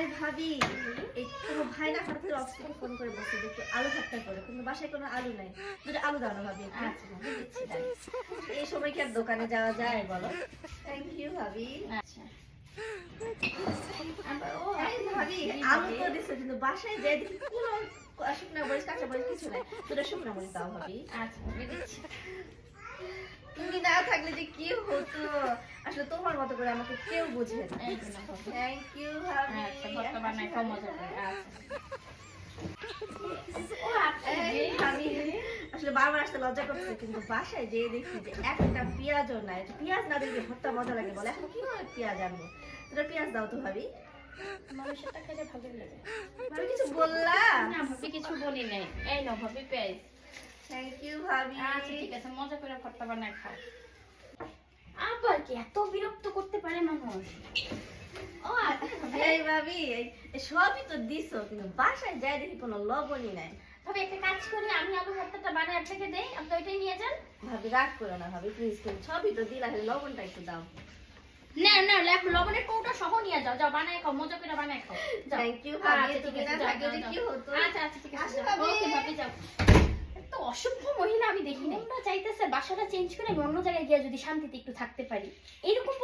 আরে ভাবি এই তোমার ভাই না হঠাৎ করে অফিস থেকে ফোন করে বসে একটু আলু ভর্তা করে কিন্তু বাসায় কোনো আলু নাই। দুটো আলু দাও না ভাবি। আচ্ছা দিচ্ছি তাই। এই সময় কি আর দোকানে যাওয়া যায় বলো? থ্যাংক ইউ ভাবি। আচ্ছা। আবার ও এই ভাবি আলু তো দিছো কিন্তু বাসায় যাই দেখি কোনো শুকনা মরিচ কাঁচা মরিচ কিছু নাই। দুটো শুকনা মরিচ দাও ভাবি। আচ্ছা তুমি না থাকলে যে কি হতো? আসলে তোমার মতো করে আমাকে কেউ বুঝে। থ্যাংক ইউ ভাবি। আচ্ছা মজা করে। আচ্ছা। ও এই ভাবি আসলে বারবার আসতে লজ্জা করছে কিন্তু বাসায় যেয়ে দেখি যে একটা পেঁয়াজও নাই। পেঁয়াজ না দিলে ভর্তা মজা লাগে বলে। এখন কীভাবে পেঁয়াজ আনব? তোরা পেঁয়াজ দাও তো ভাবি। মানুষেরটা খেলে ভালো লাগে আমি কিছু বললাম? না ভাবি কিছু বলি নাই। এই নাও ভাবি পেঁয়াজ। থ্যাংক ইউ ভাবি। ঠিক আছে মজা করে ভর্তা বানাই খাও। আবার কি এত বিরক্ত করতে পারে মানুষ? ও আচ্ছা এই ভাবি সবই তো দিছো কিন্তু বাসায় যাই দেখি কোনো লবণই নাই। তবে একটা কাজ করি আমি আলু ভর্তাটা বানাই আপনাকে দেই আপনি ওইটাই নিয়ে যান। ভাবি রাগ করো না ভাবি প্লিজ তুমি সবই তো দিলা লবণটা একটু দাও। না না লবণের কৌটা সহ নিয়ে যাও যাও বানাই খাও মজা করে বানাই খাও। থ্যাংক ইউ ভাবি আচ্ছা, তুমি না থাকলে। কি হতো? আচ্ছা আচ্ছা ঠিক আছে ভাবি। ওকে ভাবি যাও। এত অসভ্য মহিলা আমি দেখি তোমরা চাইতেছে বাসাটা চেঞ্জ করে আমি অন্য জায়গায় গিয়ে যদি শান্তিতে একটু থাকতে পারি। এরকম